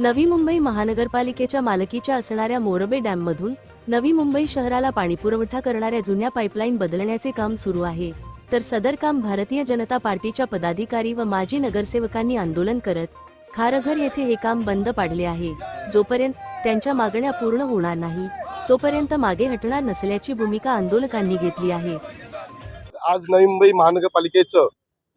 नवी मुंबई महानगरपालिकेच्या मालकीच्या असणाऱ्या मोरबे डॅममधून नवी मुंबई शहराला पाणीपुरवठा करणाऱ्या जुन्या पाईपलाईन बदलण्याचे काम सुरू आहे. तर सदर काम भारतीय जनता पार्टीच्या पदाधिकारी व माजी नगरसेवकांनी आंदोलन करत खारघर येथे हे काम बंद पाडले आहे. जोपर्यंत त्यांच्या मागण्या पूर्ण होणार नाही तोपर्यंत मागे हटणार नसल्याची भूमिका आंदोलकांनी घेतली आहे. आज नवी मुंबई महानगरपालिकेचं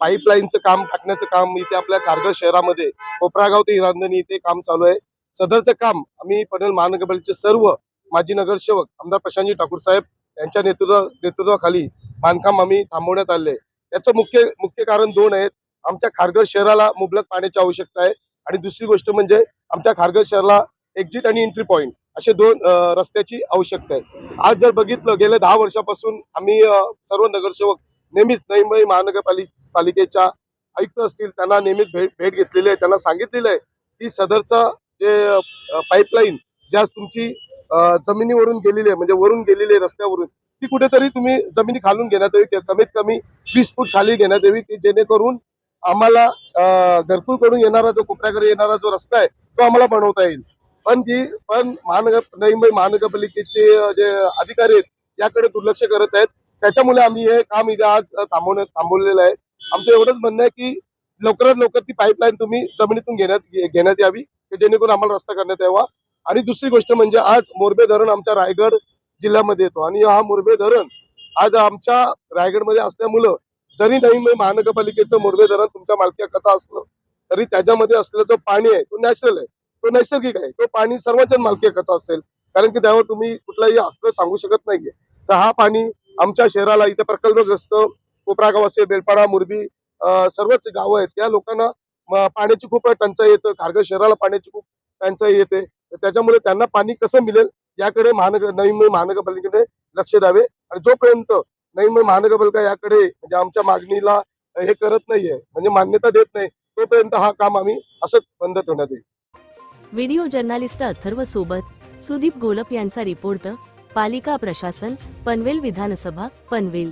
पाईपलाईनचं काम टाकण्याचं काम इथे आपल्या कारगर शहरामध्ये कोपरागाव ते हिरांदणी इथे काम चालू आहे. सदरचं काम आम्ही पनवेल महानगरपालिकेचे सर्व माजी नगरसेवक आमदार प्रशांतजी ठाकूर साहेब यांच्या नेतृत्व नेतृत्वाखाली बांधकाम आम्ही थांबवण्यात आले याचं मुख्य मुख्य कारण दोन आहेत. आमच्या खारघर शहराला मुबलक पाण्याची आवश्यकता आहे. आणि दुसरी गोष्ट म्हणजे आमच्या खारघर शहराला एक्झिट आणि एंट्री पॉईंट असे दोन रस्त्याची आवश्यकता आहे. आज जर बघितलं गेल्या दहा वर्षापासून आम्ही सर्व नगरसेवक नेहमीच नवी मुंबई महानगरपालिक पालिकेच्या आयुक्त असतील त्यांना नेहमीच भेट भेट घेतलेली आहे. त्यांना सांगितलेलं आहे की सदरचं जे पाईपलाईन जी आज तुमची जमिनीवरून गेलेली आहे म्हणजे वरून गेलेली आहे रस्त्यावरून ती कुठेतरी तुम्ही जमिनी खालून घेण्यात यावी किंवा कमीत कमी वीस फूट खाली घेण्यात यावी की जेणेकरून आम्हाला घरपूरकडून घरकुलकडून येणारा जो कोपऱ्याकडे येणारा जो रस्ता आहे तो आम्हाला बनवता येईल. पण ती पण महानगर नवी मुंबई महानगरपालिकेचे जे अधिकारी आहेत याकडे दुर्लक्ष करत आहेत. त्याच्यामुळे आम्ही हे काम इथे आज थांबवण्यात थांबवलेलं आहे. आमचं एवढंच म्हणणं आहे की लवकरात लवकर ती पाईपलाईन तुम्ही जमिनीतून घेण्यात घेण्यात यावी जेणेकरून आम्हाला रस्ता करण्यात यावा. आणि दुसरी गोष्ट म्हणजे आज मोरबे धरण आमच्या रायगड जिल्ह्यामध्ये येतो. आणि हा मोरबे धरण आज आमच्या रायगडमध्ये असल्यामुळं जरी नवीन महानगरपालिकेचं मोरबे धरण तुमच्या मालकी कथा असलं तरी त्याच्यामध्ये असलेलं जो पाणी आहे तो नॅचरल आहे. तो नैसर्गिक आहे. तो पाणी सर्वांच्या मालकी हक्काचा असेल. कारण की त्यावर तुम्ही कुठलाही हक्क सांगू शकत नाहीये. तर हा पाणी आमच्या शहराला इथे प्रकल्पग्रस्त कोपरा गाव असेल बेलपाडा मुरबी सर्वच गावं आहेत. त्या लोकांना पाण्याची खूप टंचाई येतं. खारघर शहराला पाण्याची खूप टंचाई येते. त्याच्यामुळे त्यांना पाणी कसं मिळेल याकडे महानगर नवी मुंबई महानगरपालिकेने लक्ष द्यावे. आणि जोपर्यंत नवी मुंबई महानगरपालिका याकडे म्हणजे आमच्या मागणीला हे करत नाहीये म्हणजे मान्यता देत नाही तोपर्यंत हा काम आम्ही असंच बंद ठेवण्यात येईल. व्हिडिओ जर्नालिस्ट अथर्व सोबत सुदीप गोलप यांचा रिपोर्ट पालिका प्रशासन पनवेल विधानसभा पनवेल.